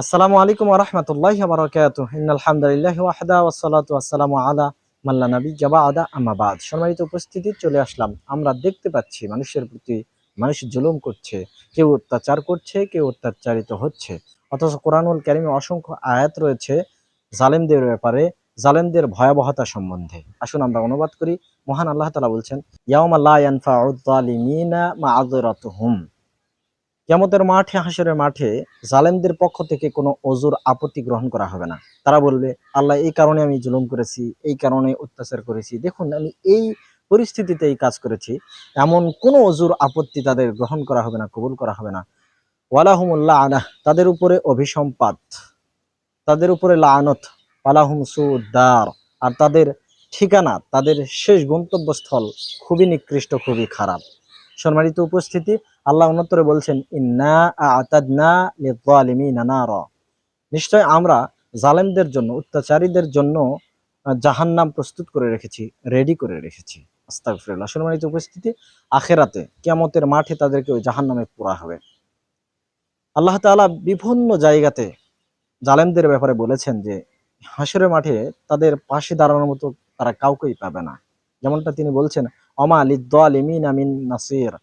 আসসালামু আলাইকুম রহমতুল্লাহ বারকাত আলহামদুলিল্লাহ ওয়াহদা ওয়াসালাতু আসসালামু আলা মাল্লা নবী জাবা আদা আমাবাদ সম্মানিত উপস্থিতি, চলে আসলাম। আমরা দেখতে পাচ্ছি মানুষের প্রতি মানুষ জুলুম করছে, কেউ অত্যাচার করছে, কেউ অত্যাচারিত হচ্ছে। অথচ কোরআনুল কারিমে অসংখ্য আয়াত রয়েছে জালেমদের ব্যাপারে, জালেমদের ভয়াবহতা সম্বন্ধে। আসুন আমরা অনুবাদ করি। মহান আল্লাহ তালা বলছেন, ইয়াউমা লা ইয়ানফাউ যালিমিনা মা'যিরাতুহুম কেমতের মাঠে, হাসরের মাঠে জালেমদের পক্ষ থেকে কোনো অজুর আপত্তি গ্রহণ করা হবে না। তারা বলবে, আল্লাহ, এই কারণে আমি জুলুম করেছি, এই কারণে অত্যাচার করেছি। দেখুন, আমি এই পরিস্থিতিতে এই কাজ করেছি। এমন কোনো অজুর আপত্তি তাদের গ্রহণ করা হবে না, কবুল করা হবে না। ওয়ালাহুমুল্লাহ আনাহ তাদের উপরে অভিসম্পাত, তাদের উপরে লানত। ওয়ালাহুম সুদার আর তাদের ঠিকানা, তাদের শেষ গন্তব্যস্থল খুবই নিকৃষ্ট, খুবই খারাপ। সম্মানিত উপস্থিতি, আল্লাহ উন্নতরে বলছেন, ইন্না আতাদনা লিযালিমিনা নিশ্চয় আমরা জালেমদের জন্য, অত্যাচারীদের জন্য জাহান্নাম প্রস্তুত করে রেখেছি রেডি করে রেখেছি। আস্তাগফিরুল্লাহ। সম্মানিত উপস্থিতি, আখেরাতে, কিয়ামতের মাঠে তাদেরকে ওই জাহান্নামে পোড়া হবে। আল্লাহ তাআলা বিভিন্ন জায়গাতে জালেমদের ব্যাপারে বলেছেন যে, হাসরের মাঠে তাদের পাশে দাঁড়ানোর মতো তারা কাউকেই পাবে না। যেমনটা তিনি বলছেন, অমা লিদ্দালিমিন আমিন নাসির।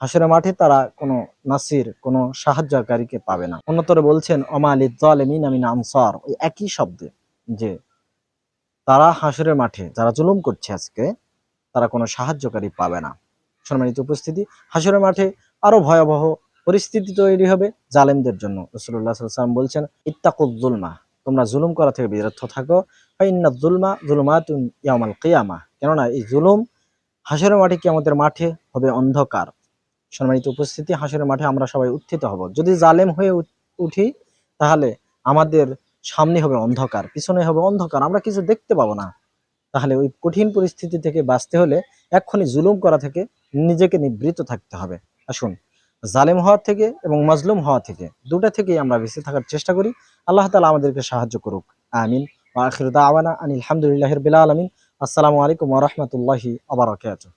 হাসরের মাঠে তারা কোনো নাসির, কোনো সাহায্যকারীকে পাবে না। অন্যতরে বলছেন, অমা লিদ্দালিমিন আমিন আনসার। ওই একই শব্দে যে তারা হাসরের মাঠে যারা জুলুম করছে আজকে, তারা কোনো সাহায্যকারী পাবে না। সম্মানিত উপস্থিতি, হাসরের মাঠে আরও ভয়াবহ পরিস্থিতি তৈরি হবে জালেমদের জন্য। রসুল্লাহ সাল্লাম বলছেন, ইত্তাকুজ্জুলমা। তোমরা জুলুম করা থেকে বিরত থাকো। ফাইন্না জুলমা জুলমাতুন ইয়ামাল কিয়ামা কেননা এই জুলুম হাসরের মাঠে কিয়ামতের মাঠে হবে অন্ধকার। সম্মানিত উপস্থিতি, হাসরের মাঠে আমরা সবাই উত্থিত হব। যদি জালেম হয়ে উঠি তাহলে আমাদের সামনে হবে অন্ধকার, পিছনে হবে অন্ধকার। আমরা কিছু দেখতে পাবো না। তাহলে ওই কঠিন পরিস্থিতি থেকে বাঁচতে হলে এক্ষুনি জুলুম করা থেকে নিজেকে নিবৃত্ত থাকতে হবে। আসুন। জালেম হওয়া থেকে এবং মজলুম হওয়া থেকে দুটা থেকেই আমরা বেঁচে থাকার চেষ্টা করি। আল্লাহ তালা আমাদেরকে সাহায্য করুক। আমিন। ওয়া আখিরু দাওয়ানা আনিল হামদুলিল্লাহি বিলা আলমিন। আসসালামু আলাইকুম ওয়া রাহমাতুল্লাহি ওয়া বারাকাতুহু।